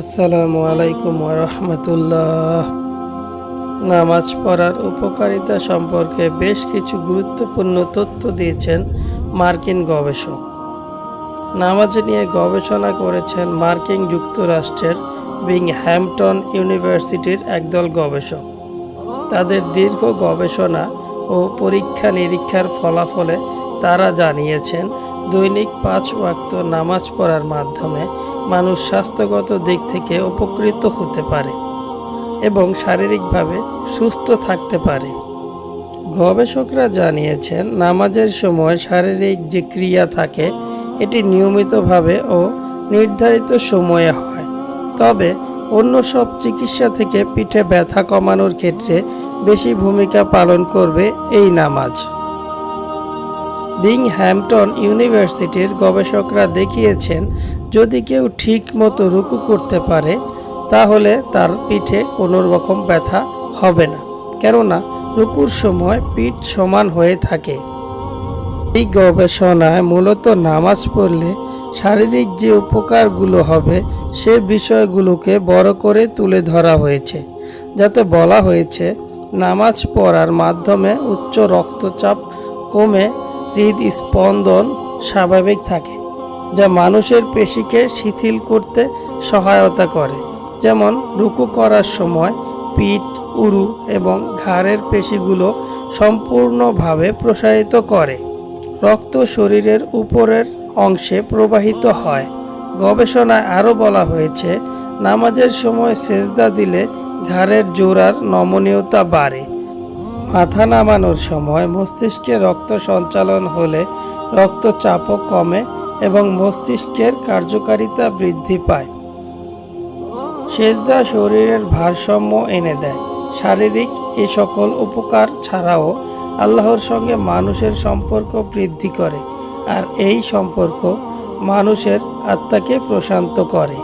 আসসালামু আলাইকুম রহমতুল্লাহ। নামাজ পড়ার উপকারিতা সম্পর্কে বেশ কিছু গুরুত্বপূর্ণ তথ্য দিয়েছেন মার্কিন গবেষক। নামাজ নিয়ে গবেষণা করেছেন মার্কিন যুক্তরাষ্ট্রের বিংহ্যাম্পটন ইউনিভার্সিটির একদল গবেষক। তাদের দীর্ঘ গবেষণা ও পরীক্ষা নিরীক্ষার ফলাফলে তারা জানিয়েছেন, দৈনিক পাঁচ ওয়াক্ত নামাজ পড়ার মাধ্যমে মানুষ স্বাস্থ্যগত দিক থেকে উপকৃত হতে পারে এবং শারীরিকভাবে সুস্থ থাকতে পারে। গবেষকরা জানিয়েছেন, নামাজের সময় শারীরিক যে ক্রিয়া থাকে, এটি নিয়মিতভাবে ও নির্ধারিত সময়ে হয়। তবে অন্য সব চিকিৎসা থেকে পিঠে ব্যথা কমানোর ক্ষেত্রে বেশি ভূমিকা পালন করবে এই নামাজ। বিংহ্যাম্পটন ইউনিভার্সিটির গবেষকরা দেখিয়েছেন, যদি কেউ ঠিক মতো রুকু করতে পারে, তাহলে তার পিঠে কোনো রকম ব্যথা হবে না। কেননা, রুকুর সময় পিঠ সমান হয়ে থাকে। এই গবেষণায় মূলত নামাজ পড়লে শারীরিক যে উপকারগুলো হবে, সে বিষয়গুলোকে বড় করে তুলে ধরা হয়েছে। যাতে বলা হয়েছে, নামাজ পড়ার মাধ্যমে উচ্চ রক্তচাপ কমে হৃদস্পন্দন স্বাভাবিক থাকে, যা মানুষের পেশিকে শিথিল করতে সহায়তা করে। যেমন, রুকু করার সময় পিঠ, উরু এবং ঘাড়ের পেশিগুলো সম্পূর্ণভাবে প্রসারিত করে। রক্ত শরীরের উপরের অংশে প্রবাহিত হয়। গবেষণায় আরও বলা হয়েছে, নামাজের সময় সেজদা দিলে ঘাড়ের জোড়ার নমনীয়তা বাড়ে। মাথা নামানোর সময় মস্তিষ্কে রক্ত সঞ্চালন হলে রক্তচাপও কমে এবং মস্তিষ্কের কার্যকারিতা বৃদ্ধি পায়। সেজদা শরীরের ভারসাম্য এনে দেয়। শারীরিক এ সকল উপকার ছাড়াও আল্লাহর সঙ্গে মানুষের সম্পর্ক বৃদ্ধি করে, আর এই সম্পর্ক মানুষের আত্মাকে প্রশান্ত করে।